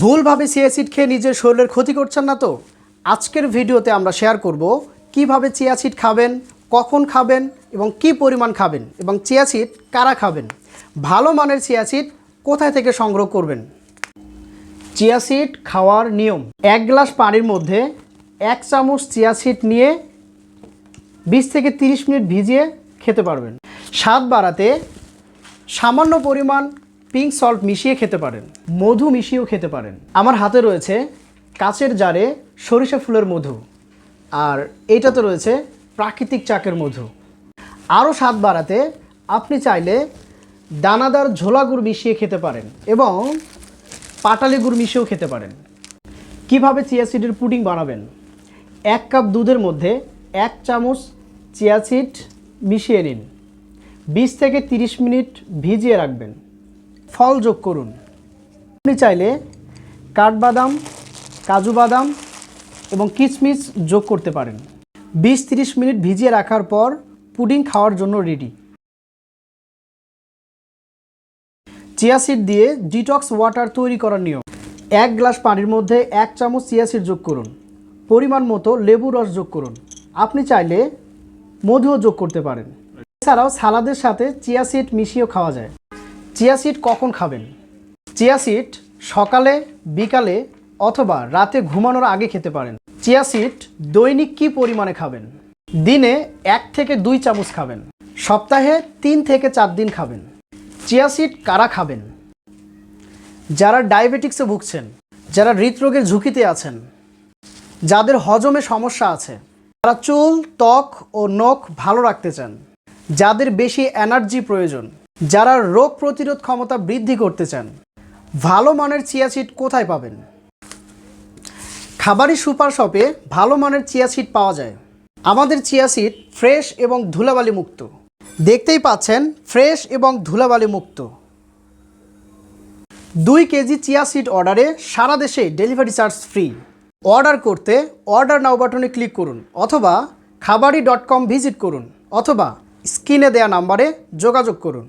ভুলভাবে chia seed খেয়ে নিজের শরীরের ক্ষতি করছেন না তো? আজকের ভিডিওতে আমরা শেয়ার করব কীভাবে চিয়া সিড খাবেন, কখন খাবেন এবং কি পরিমাণ খাবেন এবং চিয়া সিড কারা খাবেন? ভালো মানের চিয়া সিড কোথায় থেকে সংগ্রহ করবেন? চিয়া সিড খাওয়ার নিয়ম। এক গ্লাস পানির মধ্যে এক চামচ চিয়া সিড নিয়ে বিশ থেকে তিরিশ মিনিট ভিজিয়ে খেতে পারবেন। স্বাদ বাড়াতে সামান্য পরিমাণ পিঙ্ক সল্ট মিশিয়ে খেতে পারেন, মধু মিশিয়েও খেতে পারেন। আমার হাতে রয়েছে কাচের জারে সরিষা ফুলের মধু, আর এইটাতে রয়েছে প্রাকৃতিক চাকের মধু। আরও স্বাদ বাড়াতে আপনি চাইলে দানাদার ঝোলা গুড় মিশিয়ে খেতে পারেন এবং পাটালি গুড় মিশিয়েও খেতে পারেন। কীভাবে চিয়া সিডের পুডিং বানাবেন? এক কাপ দুধের মধ্যে এক চামচ চিয়া সিড মিশিয়ে নিন। বিশ থেকে তিরিশ মিনিট ভিজিয়ে রাখবেন। ফল যোগ করুন। আপনি চাইলে কাঠবাদাম, কাজু বাদাম এবং কিশমিশ যোগ করতে পারেন। বিশ তিরিশ মিনিট ভিজিয়ে রাখার পর পুডিং খাওয়ার জন্য রেডি। চিয়া সিড দিয়ে ডিটক্স ওয়াটার তৈরি করার নিয়ম। এক গ্লাস পানির মধ্যে এক চামচ চিয়া সিড যোগ করুন। পরিমাণ মতো লেবু রস যোগ করুন। আপনি চাইলে মধুও যোগ করতে পারেন। এছাড়াও সালাদের সাথে চিয়া সিড মিশিয়েও খাওয়া যায়। চিয়া সিড কখন খাবেন? চিয়া সিড সকালে, বিকালে অথবা রাতে ঘুমানোর আগে খেতে পারেন। চিয়া সিড দৈনিক কী পরিমাণে খাবেন? দিনে এক থেকে দুই চামচ খাবেন। সপ্তাহে তিন থেকে চার দিন খাবেন। চিয়া সিড কারা খাবেন? যারা ডায়াবেটিক্সে ভুগছেন, যারা হৃদরোগের ঝুঁকিতে আছেন, যাদের হজমে সমস্যা আছে, তারা চুল, ত্বক ও নখ ভালো রাখতে চান, যাদের বেশি এনার্জি প্রয়োজন যারা রোগ প্রতিরোধ ক্ষমতা বৃদ্ধি করতে চান, ভালো মানের চিয়া সিড কোথায় পাবেন? খাবারি সুপার শপে ভালো মানের চিয়া সিড পাওয়া যায়। আমাদের চিয়া সিড ফ্রেশ এবং ধুলাবালি মুক্ত। দেখতেই পাচ্ছেন, ফ্রেশ এবং ধুলাবালি মুক্ত। দুই কেজি চিয়া সিড অর্ডারে সারা দেশে ডেলিভারি চার্জ ফ্রি। অর্ডার করতে অর্ডার নাও বাটনে ক্লিক করুন অথবা খাবারি ডট কম ভিজিট করুন অথবা স্ক্রিনে দেয়া নাম্বারে যোগাযোগ করুন।